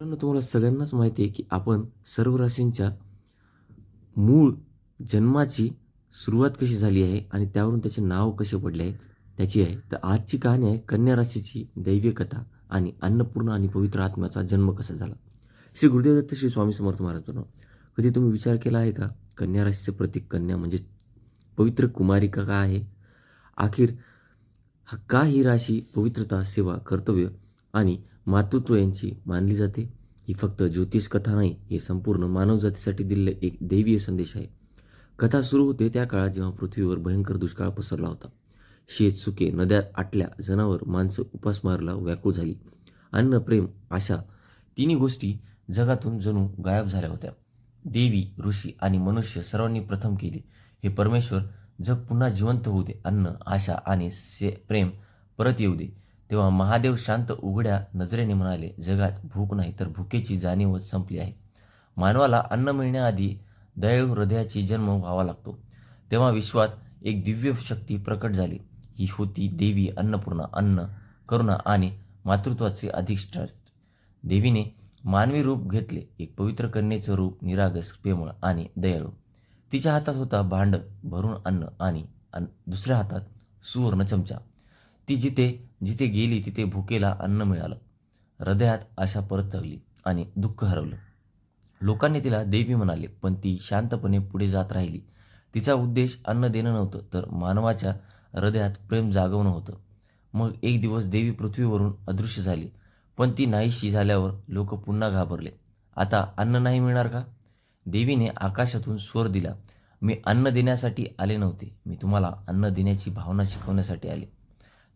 मित्रांनो तुम्हाला सगळ्यांनाच माहिती आहे की आपण सर्व राशींच्या मूळ जन्माची सुरुवात कशी झाली आहे आणि त्यावरून त्याचे नाव कसे पडले आहे त्याची आहे. तर आजची कहाणी आहे कन्या राशीची दैव्य कथा आणि अन्नपूर्ण आणि पवित्र आत्म्याचा जन्म कसा झाला. श्री गुरुदेव दत्त श्री स्वामी समर्थ महाराज कधी तुम्ही विचार केला आहे का? कन्या राशीचे प्रतीक कन्या म्हणजे पवित्र कुमारिका का आहे? अखेर हा का ही राशी पवित्रता सेवा कर्तव्य आणि मातृत्व यांची मानली जाते. ही फक्त ज्योतिष कथा नाही हे संपूर्ण मानवजातीसाठी दिलेले एक दैवीय संदेश आहे. कथा सुरू होते त्या काळात जेव्हा पृथ्वीवर भयंकर दुष्काळ पसरला होता. शेत सुके नद्या आटल्या जनावर माणसं उपासमारला व्याकुळ झाली. अन्न प्रेम आशा तिन्ही गोष्टी जगातून जणू गायब झाल्या होत्या. देवी ऋषी आणि मनुष्य सर्वांनी प्रथम केले. हे परमेश्वर जग पुन्हा जिवंत होऊ दे. अन्न आशा आणि से प्रेम परत येऊ दे. तेव्हा महादेव शांत उघड्या नजरेने म्हणाले जगात भूक नाही तर भुकेची जाणीवच संपली आहे. मानवाला अन्न मिळण्याआधी दयाळू हृदयाची जन्म व्हावा लागतो. तेव्हा विश्वात एक दिव्य शक्ती प्रकट झाली. ही होती देवी अन्नपूर्णा अन्न करुणा आणि मातृत्वाचे अधिष्ठान देवीने मानवी रूप घेतले एक पवित्र कन्येचं रूप निरागस प्रेमळ आणि दयाळू. तिच्या हातात होता भांड भरून अन्न आणि अन- दुसऱ्या हातात सुवर्ण चमचा. ती जिथे जिथे गेली तिथे भुकेला अन्न मिळालं. हृदयात आशा परत चढली आणि दुःख हरवलं. लोकांनी तिला देवी म्हणाले पण ती शांतपणे पुढे जात राहिली. तिचा उद्देश अन्न देणं नव्हतं तर मानवाच्या हृदयात प्रेम जागवणं होतं. मग एक दिवस देवी पृथ्वीवरून अदृश्य झाली पण ती नाहीशी झाल्यावर लोक पुन्हा घाबरले. आता अन्न नाही मिळणार का? देवीने आकाशातून स्वर दिला मी अन्न देण्यासाठी आले नव्हते. मी तुम्हाला अन्न देण्याची भावना शिकवण्यासाठी आले.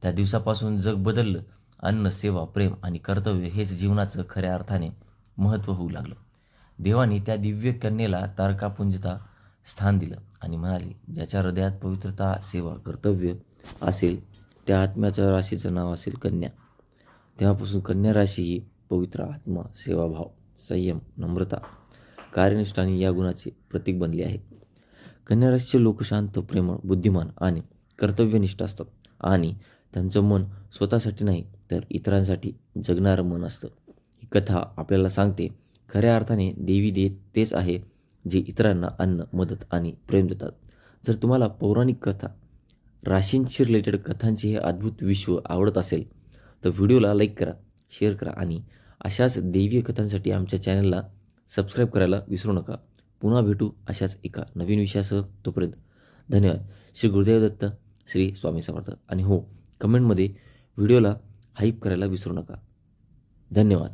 त्या दिवसापासून जग बदललं. अन्न सेवा प्रेम आणि कर्तव्य हेच जीवनाचं खऱ्या अर्थाने महत्त्व होऊ लागलं. देवाने त्या दिव्य कन्येला तारकापुंजता स्थान दिलं आणि म्हणाले ज्याच्या हृदयात पवित्रता सेवा कर्तव्य असेल त्या आत्म्याच्या राशीचं नाव असेल कन्या. तेव्हापासून कन्या राशी ही पवित्र आत्मा सेवाभाव संयम नम्रता कार्यनिष्ठ आणि या गुणाचे प्रतीक बनले आहे कन्या राशीचे लोक शांत प्रेमळ बुद्धिमान आणि कर्तव्यनिष्ठ असतात आणि त्यांचं मन स्वतःसाठी नाही तर इतरांसाठी जगणारं मन असतं. ही कथा आपल्याला सांगते खऱ्या अर्थाने देवी देत तेच आहे जे इतरांना अन्न मदत आणि प्रेम देतात. जर तुम्हाला पौराणिक कथा राशींशी रिलेटेड कथांचे हे अद्भुत विश्व आवडत असेल तर व्हिडिओला लाईक करा शेअर करा आणि अशाच दैवीय कथांसाठी आमच्या चॅनलला सबस्क्राईब करायला विसरू नका. पुन्हा भेटू अशाच एका नवीन विषयासह. तोपर्यंत धन्यवाद. श्री गुरुदेव दत्त श्री स्वामी समर्थ. आणि हो कमेंटमध्ये व्हिडिओला हाईप करायला विसरू नका. धन्यवाद.